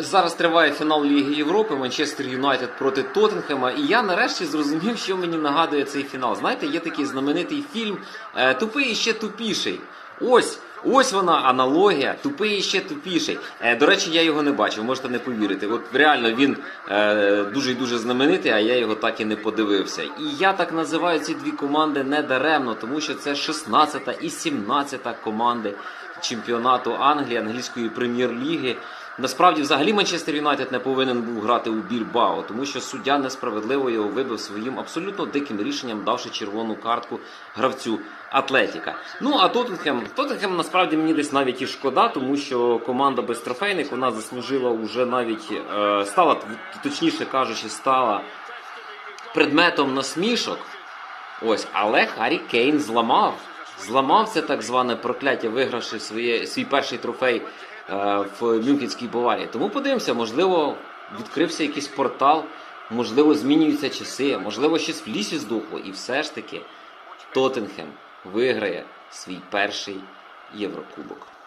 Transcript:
Зараз триває фінал Ліги Європи, Манчестер Юнайтед проти Тоттенхема. І я нарешті зрозумів, що мені нагадує цей фінал. Знаєте, є такий знаменитий фільм е, Тупий і ще тупіший. Ось. Ось вона аналогія, тупий і ще тупіший. Е, до речі, я його не бачив, можете не повірити. От реально він е, дуже дуже знаменитий, а я його так і не подивився. І я так називаю ці дві команди не даремно, тому що це 16 і 17 команди чемпіонату Англії, англійської прем'єр-ліги. Насправді, взагалі, Манчестер Юнайтед не повинен був грати у Більбао, тому що суддя несправедливо його вибив своїм абсолютно диким рішенням, давши червону картку гравцю Атлетіка. Ну а Тоттенхем, Тоттенхем насправді мені десь навіть і шкода, тому що команда без трофейних вона заслужила вже навіть е, стала, точніше кажучи, стала предметом насмішок. Ось, але Харі Кейн зламав. Зламав це так зване прокляття, вигравши своє, свій перший трофей в Мюнхенській Баварії. Тому подивимося, можливо, відкрився якийсь портал, можливо, змінюються часи, можливо, щось в лісі здохло. І все ж таки Тоттенхем виграє свій перший Єврокубок.